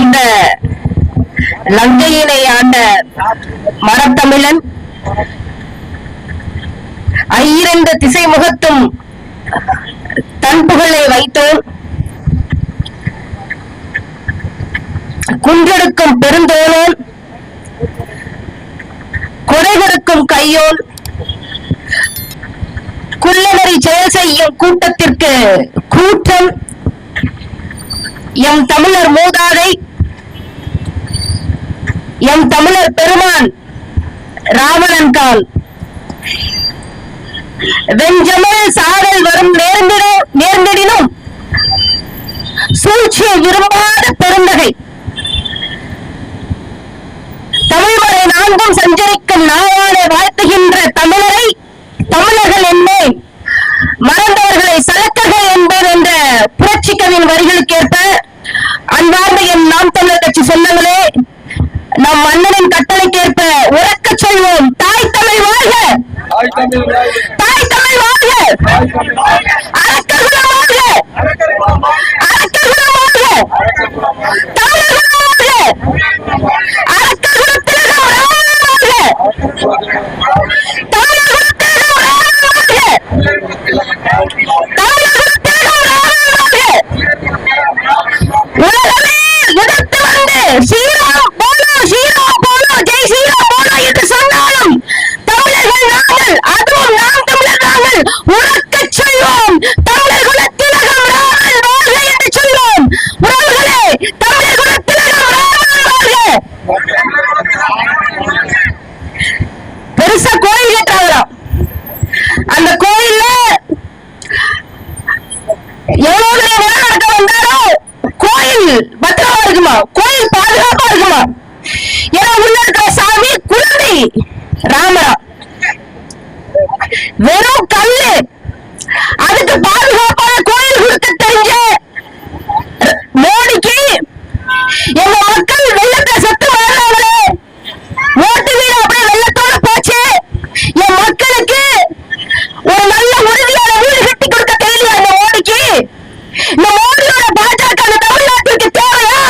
அந்த லங்கையினை ஆண்ட மரத்தமிழன் ஐயிரண்டு திசை முகத்தும் தன் புகழை வைத்தோன். குன்றெடுக்கும் பெருந்தோளோன் குறைவெடுக்கும் கையோன் குள்ளநரி செயல் செய்யும் கூட்டத்திற்கு கூட்டம் எம் தமிழர் மூதாதை எம் தமிழர் பெருமான் ராவணன் கால். வெஞ்சமல் சாடல் வரும் நேர்ந்திட நேர்ந்திடினும் சூழ்ச்சியை விரும்பாத பெருந்தகை. தமிழ்மறை நான்கும் சஞ்சரிக்கும் நாவானை வாழ்த்துகின்ற தமிழரை தமிழர்கள் என்பேன் மறந்தவர்களை சலக்கர்கள் என்பேன் என்ற புரட்சிக்கவின் வரிகளுக்கேற்ப அன்பார்ந்த என் நாம் தமிழர் கட்சி சொந்தங்களே நம் மன்னனின் கட்டளைக்கேற்ப உறக்கச் சொல்வோம். தாய் தமிழ் வாழ்க. தாய் தமிழ் வாழ்க! தாய் தமிழ் வாழ்க தாய் தமிழ் வாழ்க! அரக்ககுலம் வாழ்க அரக்ககுலம் வாழ்க! அரக்ககுலம் வாழ்க அரக்ககுலம் வாழ்க! தமிழர்கள் வாழ்க அரக்ககுலம் திலகம் ராவணன் வாழ்க தமிழர்கள் திலகம் ராவணன் வாழ்க தமிழர்கள் திலகம் ராவணன் வாழ்க உலகமே எதிர்த்து வந்து ஸ்ரீராம் போலோ ஸ்ரீராம் போலோ ஜெய் ஸ்ரீராம் போலோ என்று சொன்னாலும் தமிழர்கள் நாங்கள் அதுவும் நாம் தமிழர் நாங்கள் உறக்கச் சொல்வோம் தமிழர் குல திலகம் ராமன் வாழ்க என்று சொல்வோம் உறவுகளே தமிழர் குல திலகம் ராமன் வாழ்க பெருசா கோயில் கட்டுறாங்களாம் அந்த கோயில்ல எவ்வளவு பெரிய நிலநடுக்கம் வந்தாலும் கோயில் கோயில் பாதுகாப்பா இருக்குமா ஏன்னா உள்ள இருக்கிற சாமி குழந்தை. ராமரா. வெறும் கல்லு. அதுக்கு பாதுகாப்பான கோயில் கொடுக்க தெரிஞ்ச மோடிக்கு எங்க மக்கள் வெள்ளத்தை சத்து வாழ்றாங்களே ஓட்டு வீடு அப்படியே வெள்ளத்தோட போச்சு. என் மக்களுக்கு ஒரு நல்ல உறுதியான வீடு கட்டி கொடுக்க தெரியல இந்த மோடிக்கு? இந்த மோடியோட பாஜக அந்த தமிழ்நாட்டிற்கு தேவையா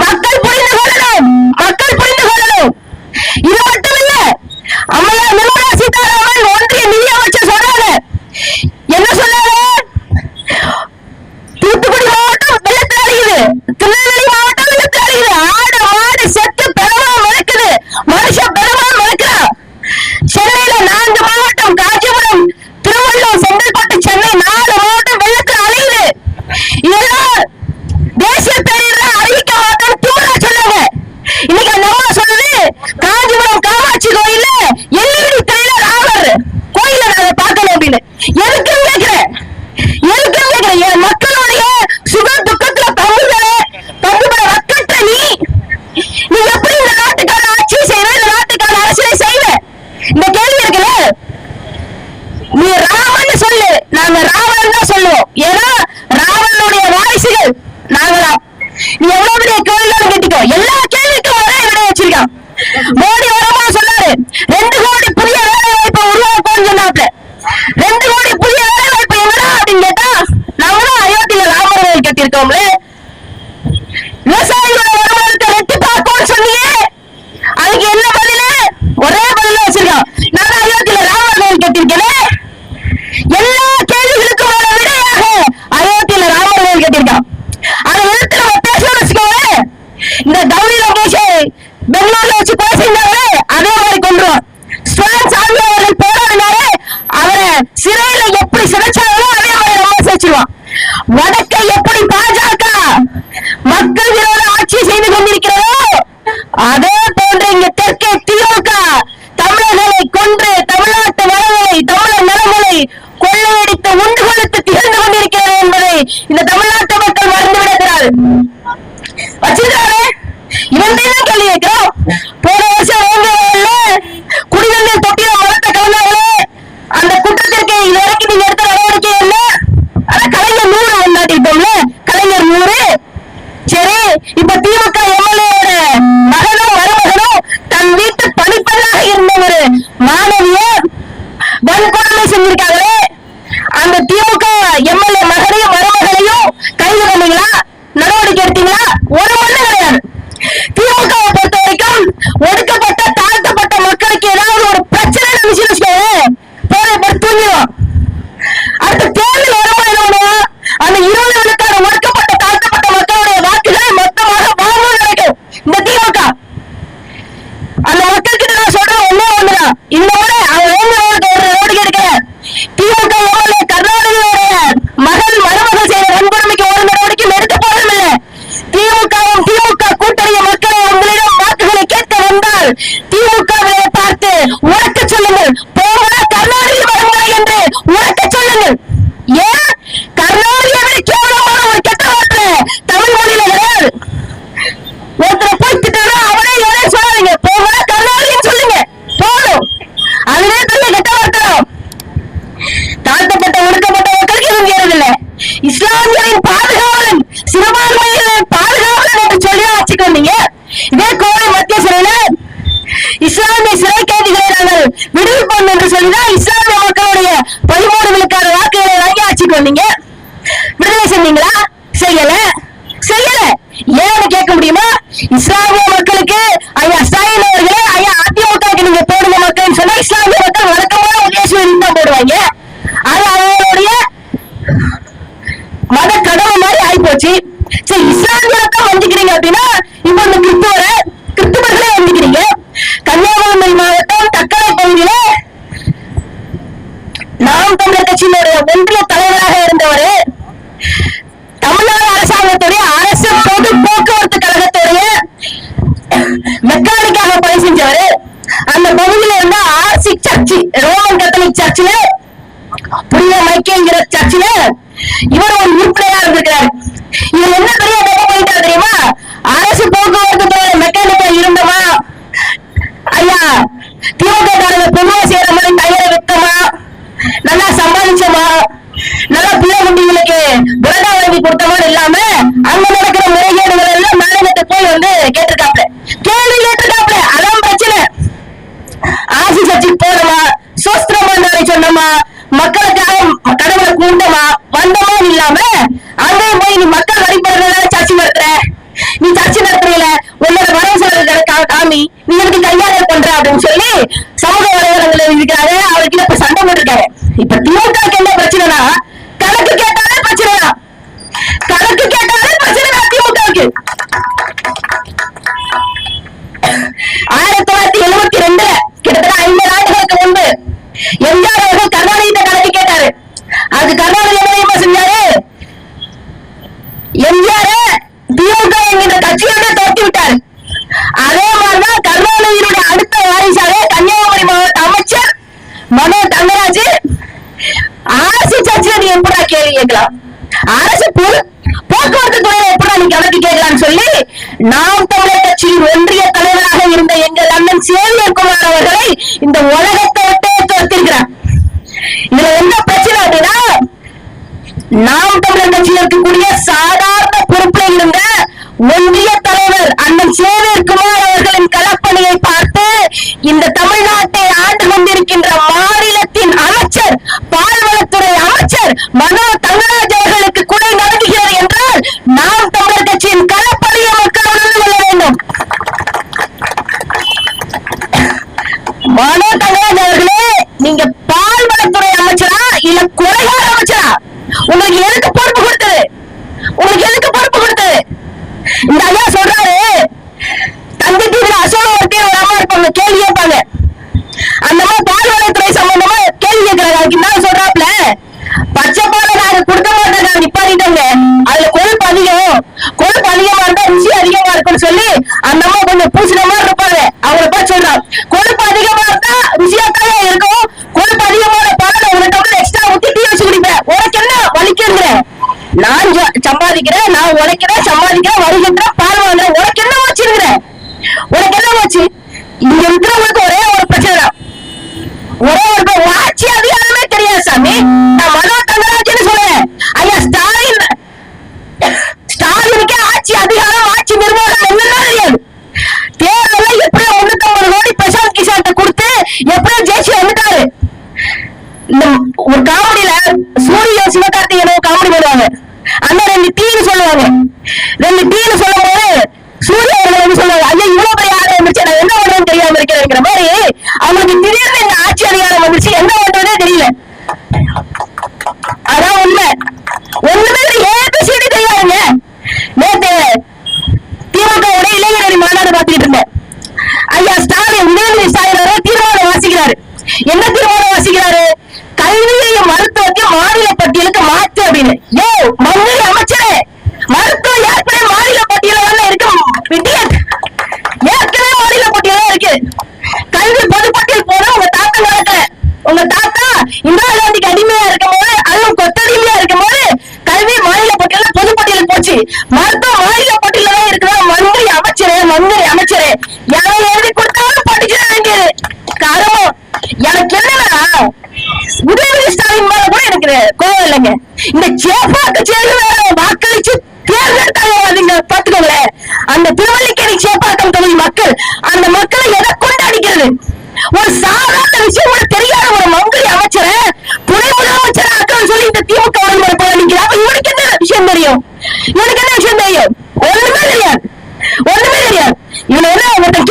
மக்கள் புரிந்து கொள்ளணும் மக்கள் புரிந்து கொள்ளணும் இது மட்டும் இல்ல அம்மையார் நிர்மலா சீதாராமன் ஒன்றிய நிதி அமைச்சர் சொன்னாங்க என்ன சொன்னாங்க தூத்துக்குடி மாவட்டம் வெள்ளத்தில் அழியுது திருநெல்வேலி மாவட்டம் வெள்ளத்தில் அழியுது ஆடு மாடு செத்து பெருமா மறக்குது மனுஷன் பெருமா மறக்கிறான் சென்னையில நான்கு மாவட்டம் காஞ்சிபுரம் திருவள்ளூர் செங்கல்பட்டு சென்னை நாலு மாவட்டம் வெள்ளத்தில் அழியுது இதெல்லாம் தேசிய பேரிடர அறிவிக்க மாட்டோம் தூரா சொன்னாங்க இன்னைக்கு அந்த அம்மா சொல்லுது காஞ்சிபுரம் காமாட்சி கோயில்ல எல்இடி திரையில ராமர் கோயில நாங்க பார்க்கணும் அப்படின்னு எதுக்குன்னு கேக்குறேன் எதுக்குன்னு கேக்குறேன் என் மக்களுடைய சுக துக்கத்துல பங்குகளை பங்குபட வக்கற்ற நீ நீ எப்படி இந்த நாட்டுக்கான ஆட்சி செய்வ இந்த நாட்டுக்கான அரசியலை செய்வ இந்த கேள்வி இருக்குல்ல நீ ராமன் சொல்லு நாங்க ராவணன் தான் சொல்லுவோம் ஏன்னா ராவணனுடைய வாரிசுகள். நாங்களாம் நீ எவ்வளவு பெரிய கேள்வி கேட்டுக்கோ. எல்லா கேள்விக்கும் ஒரே விடை வச்சிருக்கான். மோடி உரமா சொன்னாரு ரெண்டு கோடி புதிய வேலை வாய்ப்பை உருவாக்கும்னு சொன்னாப்ல. ரெண்டு கோடி புதிய வேலை வாய்ப்பு எங்கடா? அப்படின்னு கேட்டா நாங்களும் அயோத்தியில ராமர் கோயில் கட்டியிருக்கோம்ல. விவசாயிகளோட வருமானத்தை ரெட்டி பார்ப்போம்னு சொன்னீங்க அதுக்கு என்ன பதிலு? ஒரே பதில வச்சிருக்கோம் நான் அயோத்தியில ராமர் கோயில் கட்டியிருக்கேன். எல்லா கேள்விகளுக்கும் ஒரு விடையாக அயோத்தியில ராமர் கோயில் கட்டியிருக்கான் அதை எடுத்து நம்ம பேசணும்னு வச்சுக்கோங்க இந்த கௌரி லோகேஷ் பெங்களூர்ல வச்சு பேசியிருந்தாரு அதே மாதிரி கொண்டுருவோம் ஸ்டாலின் சாமி அவர்கள் போராடினாரு அவரை சிறையில எப்படி சிறைச்சாங்களோ அதே மாதிரி நம்ம சேர்ச்சிருவான் வடக்கை எப்படி பாஜக மக்கள் விரோத ஆட்சி செய்து கொண்டிருக்கிறதோ அதே போன்று இங்க தெற்கே திமுக தமிழர்களை கொன்று தமிழ்நாட்டு வளங்களை தமிழர் நலங்களை கொள்ளையடித்து உண்டு கொடுத்து திகழ்ந்து கொண்டிருக்கிறது என்பதை இந்த எம்எல்ஏ மகனையும் மருமகளையும் கைது பண்ணீங்களா? நடவடிக்கை எடுத்தீங்களா? ஒரு மண்ணு கிடையாது. திமுகவை பொறுத்த வரைக்கும் ஒடுக்கப்பட்ட தாழ்த்தப்பட்ட மக்களுக்கு ஏதாவது ஒரு பிரச்சனை விஷயம் வச்சுக்கோங்க இஸ்லாமியரின் பாதுகாவலன் சிறுபான்மையினர் பாதுகாவலன் என்று சொல்லி வச்சுக்கோங்க இதே கோவை மத்திய சிறையில இஸ்லாமிய சிறை கைதிகளை நாங்கள் விடுவிப்போம் என்று சொல்லிதான் இஸ்லாமிய மக்களுடைய பதிமூணு விழுக்கான வாக்குகளை வாங்கி ஆட்சி கொண்டீங்க விடுதலை சொன்னீங்களா போச்சு. சரி இஸ்லாமியத்தை வந்துக்கிறீங்க அப்படின்னா இப்ப இந்த கிறிஸ்துவரை கிறிஸ்துவர்களே வந்துக்கிறீங்க கன்னியாகுமரி மாவட்டம் தக்கலை பகுதியில நாம் தமிழர் கட்சியினுடைய ஒன்றிய தலைவராக இருந்தவர் தமிழ்நாடு அரசாங்கத்துடைய அரசு பொது போக்குவரத்து கழகத்துடைய மெக்கானிக்காக பணி செஞ்சவர். அந்த பகுதியில இருந்த ஆர்சி சர்ச்சு ரோமன் கத்தலிக் சர்ச்சில் புனித மைக்கேங்கிற சர்ச்சில் இவர் ஒரு உறுப்பினரா இருந்திருக்கிறார். இவர் என்ன பெரிய தப்பு பண்ணிட்டார் தெரியுமா? அரசு போக்குவரத்து துறை மெக்கானிக்கா இருந்தமா? ஐயா திமுக காரங்க பொதுவா செய்யற மாதிரி டயரை வித்தமா? நல்லா சம்பாதிச்சோமா? நல்லா பிள்ளை குட்டிகளுக்கு புரடா வாங்கி மாதிரி இல்லாம அங்க நடக்கிற முறைகேடுகள் எல்லாம் மாநிலத்தை போய் வந்து கேட்டிருக்காப்ல. கேள்வி கேட்டிருக்காப்ல. அதான் பிரச்சனை. ஆசி சர்ச்சுக்கு போனோமா? சோஸ்திரமா சொன்னோமா? மக்களுக்காக கடவுளை கூண்டமா வந்தமா இல்லாம அங்கேயும் போய் நீ மக்கள் வழிபடுறதுனால சர்ச்சை நடத்துற? நீ சர்ச்சை நடத்துறீல? உன்னோட வரவு செலவு காமி. நீ எனக்கு கையாளர் பண்ற அப்படின்னு சொல்லி சமூக வலைதளங்கள் இருக்கிறாரு அவருக்கு இப்ப சண்டை போட்டிருக்காரு. இப்ப திமுக என்ன பிரச்சனைனா கணக்கு கேட்டாலே பிரச்சனை தான். கணக்கு கேட்டாலே பிரச்சனை தான் திமுகவுக்கு. ஆயிரத்தி தொள்ளாயிரத்தி எழுபத்தி ரெண்டுல கிட்டத்தட்ட ஐம்பது ஆண்டுகளுக்கு முன்பு எம்ஜிஆர் அவர்கள் கருணாநிதிட்ட கணக்கு கேட்டாரு அது கருணாநிதி என்ன தெரியுமா செஞ்சாரு எம்ஜிஆர் திமுக என்கின்ற கட்சியோட தோற்று விட்டார் அதே மாதிரிதான் கருணாநிதியினுடைய அடுத்த வாரிசாக கன்னியாகுமரி மாவட்ட அமைச்சர் மனோ தங்கராஜ் அரசு சர்ச்சில் நீ எப்படா கேள்வி கேட்கலாம் அரசு பொது போக்குவரத்து துறையில எப்படா நீ கணக்கு கேட்கலாம்னு சொல்லி நாம் தமிழர் கட்சியின் ஒன்றிய தலைவராக இருந்த எங்கள் அண்ணன் சேவியர் குமார் அவர்களை இந்த உலகத்தை விட்டே துரத்திருக்கிறார் இதுல என்ன பிரச்சனை அப்படின்னா நாம் இருக்கக்கூடிய சாதாரண பொறுப்பில் இருந்த ஒன்றிய தலைவர் அண்ணன் சேவியர் குமார் அவர்களின் களப்பணியை பார்த்து இந்த தமிழ்நாட்டை ஆண்டு கொண்டிருக்கின்ற மாநிலத்தின் அமைச்சர் பால்வளத்துறை அமைச்சர் மனோ தங்கராஜ் அவர்களுக்கு குறை நடக்குகிறது என்றால் நாம் தமிழர் கட்சியின் களப்பணியை மக்கள் உணர்ந்து கொள்ள வேண்டும் மனோ தங்கராஜ் அவர்களே நீங்க பால்வளத்துறை அமைச்சரா இல்ல கொலைகார அமைச்சரா உங்களுக்கு எதுக்கு பொறுப்பு கொடுத்தது? உங்களுக்கு எதுக்கு பொறுப்பு கொடுத்தது? இந்த ஐயா சொல்றாரு தந்தை தீவிர அசோக ஒருத்தர் ஒரு அம்மா இருப்பாங்க கேள்வி கேட்பாங்க. அந்த அம்மா பால்வளத்துறை சம்பந்தமா கேள்வி கேட்கிறாங்க. அதுக்கு என்ன சொல்றாப்ல பச்சை பாலை நாங்க கொடுக்க மாட்டோம் நாங்க நிப்பாட்டிட்டோங்க. அதுல கொழுப்பு அதிகம். கொழுப்பு அதிகமா இருந்தா ருசி அதிகமா இருக்கும்னு சொல்லி அந்த அம்மா கொஞ்சம் பூசின மாதிரி இருப்பாங்க அவங்கள போய் சொல்றான் கொழுப்பு அதிகமா இருந்தா ருசியா தான் இருக்கும் கொழுப்பு அதிகமான பாலை ஒரு டம்ளர் எக்ஸ்ட்ரா ஊத்தி டீ வச்சு குடிப்பேன் உனக்கு என்ன வலிக்குங்கிற நான் ஜ- சம்பாதிக்கிறேன் நான் உழைக்கிறேன் சம்பாதிக்கிறேன் வருகின்றேன் Then the உதயநிதி எனக்கு கோவம் இல்லைங்க. இந்த சேஃபாக்கு சேர்ந்து வாக்களிச்சு தேர்ந்தெடுத்தாங்க அந்த திருவள்ளிக்கேணி சேப்பாக்கம் மக்கள் அந்த மக்களை எதை கொண்டாடிக்கிறது? ஒரு சாதாரண விஷயம் ஒரு தெரியாத ஒரு மங்கலி அமைச்சரை துணை முதலமைச்சர் சொல்லி இந்த திமுக உடம்பு போல நிக்கிறா இவனுக்கு என்ன விஷயம் தெரியும்? இவனுக்கு என்ன விஷயம் தெரியும்? ஒண்ணுமே தெரியாது. ஒண்ணுமே தெரியாது. இவன் என்ன உங்கள்கிட்ட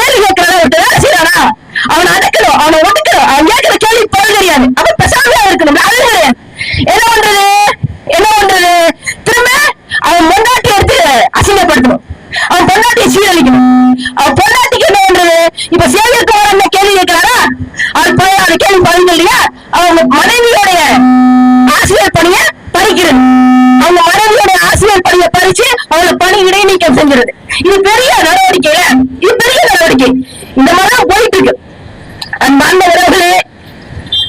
இடைநீக்கம் செஞ்சிருது இது பெரிய நடவடிக்கையில இது பெரிய நடவடிக்கை. இந்த மாதிரி போயிட்டு இருக்கு அன்பார்ந்த உறவுகளே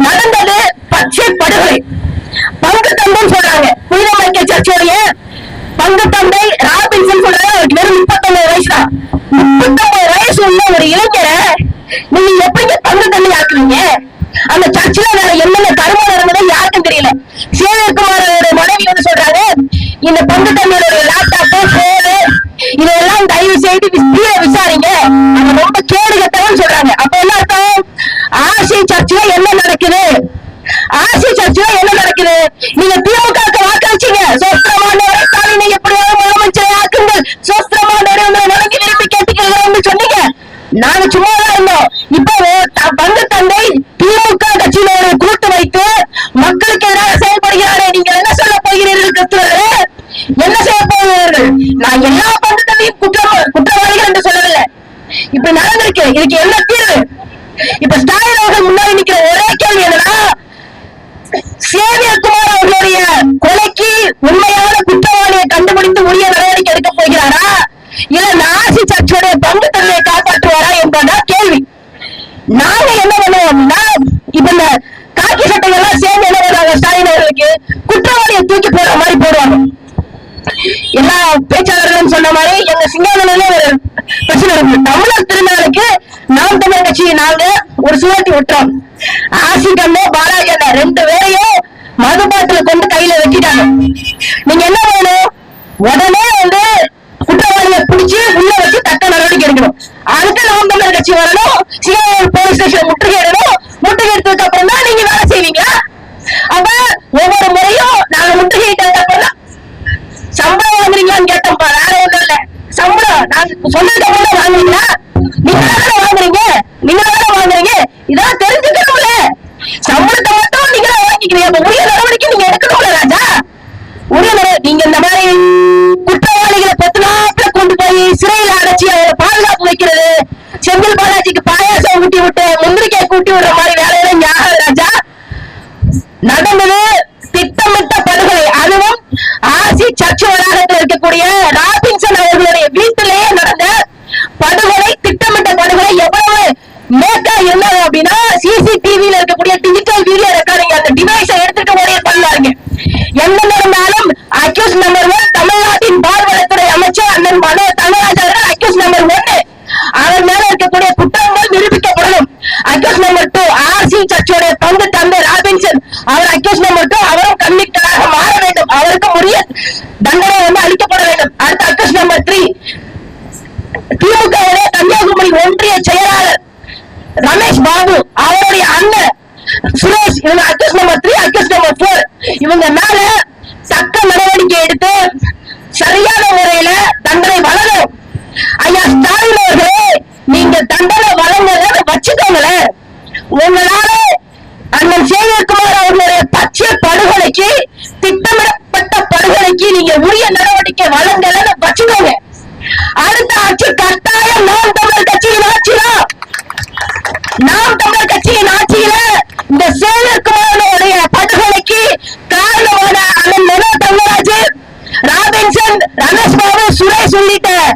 நடந்தது பச்சை படுகொலை. பங்கு தந்தைன்னு சொல்றாங்க. புனித மைக்கேல் சர்ச்சோடைய பங்கு தந்தை ராபின்சன் சொல்றாங்க அவருக்கு வெறும் முப்பத்தொன்பது வயசு தான் முப்பத்தொன்பது வயசு உள்ள ஒரு இளைஞரை நீங்க எப்படிங்க பங்கு தந்தை ஆக்குறீங்க அந்த சர்ச்சில் வேற என்னென்ன கருமம் நடந்தது யாருக்கும் தெரியல. சேவகுமாரோட மனைவி வந்து சொல்றாங்க இந்த பங்கு தண்ணியோட லேப்டாப் போனு இதெல்லாம் தயவு செய்து கீழே விசாரிங்க. அவன் ரொம்ப கேடு கட்டவன் சொல்றாங்க. அப்ப என்ன அர்த்தம்? ஆசி சர்ச்சில என்ன நடக்குது? ஆசி சர்ச்சில என்ன நடக்குது? நீங்க திமுக வாக்களிச்சீங்க. சொத்தமான ஸ்டாலினை எப்படியாவது முதலமைச்சரை ஆக்குங்கள். சோஸ்திரமானவரை உங்களை வணங்கி விரும்பி கேட்டுக்கிறதா சொன்னீங்க. நாங்க சும்மா தான் இருந்தோம் இப்போ த- பங்கு தந்தை திமுக கட்சியினோட கூட்டு வைத்து மக்களுக்கு எதிராக செயல்படுகிறாரே நீங்கள் என்ன சொல்ல போகிறீர்கள் கிறிஸ்துவர்களே என்ன செய்ய போகிறீர்கள் நான் எல்லா பங்கு தந்தையும் குற்றம் குற்றவாளிகள் என்று சொல்லவில்லை இப்ப நடந்திருக்கு இதுக்கு என்ன தீர்வு? இப்ப ஸ்டாலின் அவர்கள் முன்னாடி நிக்கிற ஒரே கேள்வி என்னன்னா சேவியர் குமார் அவர்களுடைய கொலைக்கு உண்மையான குற்றவாளியை கண்டுபிடித்து உரிய நடவடிக்கை எடுக்க போகிறாரா? இல்ல நாசி சர்ச்சுடைய பங்கு தன்மையை காப்பாற்றுவாரா என்பதுதான் கேள்வி. நாங்க என்ன பண்ணுவோம்னா இப்ப இந்த காக்கி சட்டைகள்லாம் சேர்ந்து என்ன பண்ணுவாங்க ஸ்டாலின் அவர்களுக்கு? குற்றவாளியை தூக்கி போடுற மாதிரி போடுவாங்க. எல்லா பேச்சாளர்களும் சொன்ன மாதிரி எங்க சிங்கானூர்ல ஒரு தமிழர் திருநாளுக்கு நாம் தமிழர் கட்சியை நாங்க ஒரு சுழற்சி விட்டோம் ஆசி கண்ணு பாலாஜி அண்ணா ரெண்டு பேரையும் மதுபாட்டில கொண்டு கையில வச்சுட்டாங்க நீங்க என்ன பண்ணணும் உடனே வந்து குற்றவாளிகளை பிடிச்சு உள்ள வச்சு தக்க நடவடிக்கை எடுக்கணும். அடுத்து நாம் தமிழர் கட்சி வரணும். சிவகங்கை போலீஸ் ஸ்டேஷன் முற்றுகையிடணும் எடுத்ததுக்கு அப்புறம் தான் நீங்க வேலை செய்வீங்களா அப்ப ஒவ்வொரு முறையும் நாங்க முற்றுகையிட்டதுக்கு அப்புறம் தான் சம்பளம் வாங்குறீங்களான்னு கேட்டோம்ப்பா வேற ஒண்ணும் இல்ல சொல்லிட்டு கூட வாங்கினா நீங்க தானே வாங்குறீங்க நீங்க தானே வாங்குறீங்க இதெல்லாம் தெரிஞ்சுக்கணும்ல சம்பளத்தை மட்டும் நீங்க தான் வாங்கிக்கிறீங்க அப்ப உரிய நடவடிக்கை நீங்க எடுக்கணும்ல ராஜா உரிய நட- நீங்க இந்த மாதிரி குற்றவாளிகளை பத்து நாட்கள் கொண்டு போய் சிறையில அடைச்சி அவரை பாதுகாப்பு வைக்கிறது செந்தில் பாலாஜிக்கு பாயாசம் ஊட்டி விட்டு முந்திரிக்காய் கூட்டி விடுற மாதிரி வேலையெல்லாம் இங்க ஆகாது ராஜா நடந்தது திட்டமிட்ட படுகொலை அதுவும் ஆசி சர்ச் வளாகத்தில் இருக்கக்கூடிய ராபின்சன் அவர்களுடைய வீட்டிலேயே நடந்த படுகொலை திட்டமிட்ட படுகொலை எவ்வளவு மேக்கா இருந்தது அப்படின்னா சிசிடிவில இருக்கக்கூடிய டிஜிட்டல் வீடியோ ரெக்கார்டிங் அந்த டிவைஸை எடுத்துட்டு ஓடி பண்ணாருங்க எந்த நடந்தாலும் அக்யூஸ் நம்பர் ஒன் தமிழ்நாட்டின் பால்வளத்துறை அமைச்சர் அண்ணன் மனோ தங்கராஜ் அவர்கள் அக்யூஸ் நம்பர் ஒன்னு அவர் மேல இருக்கக்கூடிய குற்றங்கள் நிரூபிக்கப்படணும். அக்யூஸ் நம்பர் டூ ஆர்சி சர்ச்சோட பங்கு தந்தை ராபின்சன். அவர் அக்யூஸ் நம்பர் டூ அவரும் கன்விக்டராக மாற வேண்டும். அவருக்கு உரிய தண்டனை வந்து அளிக்கப்பட வேண்டும். அடுத்த accused number three DMK Kanyakumari ஒன்றிய செயலாளர் ரமேஷ் பாபு. இவங்க accused number three accused number four இவங்க மேல தக்க நடவடிக்கை எடுத்து சரியான முறையில தண்டனை வளரும் ஐயா ஸ்டாலின் அவர்களே நீங்க தண்டனை வழங்குறத வச்சுக்கோங்களேன். உங்களால அண்ணன் சேகர்குமார் அவர்களுடைய பச்சை படுகொலைக்கு திட்டமிடப்பட்ட படுகொலைக்கு நீங்க உரிய நடவடிக்கை வழங்கலன்னு வச்சுக்கோங்க. சொல்லிட்டேன்.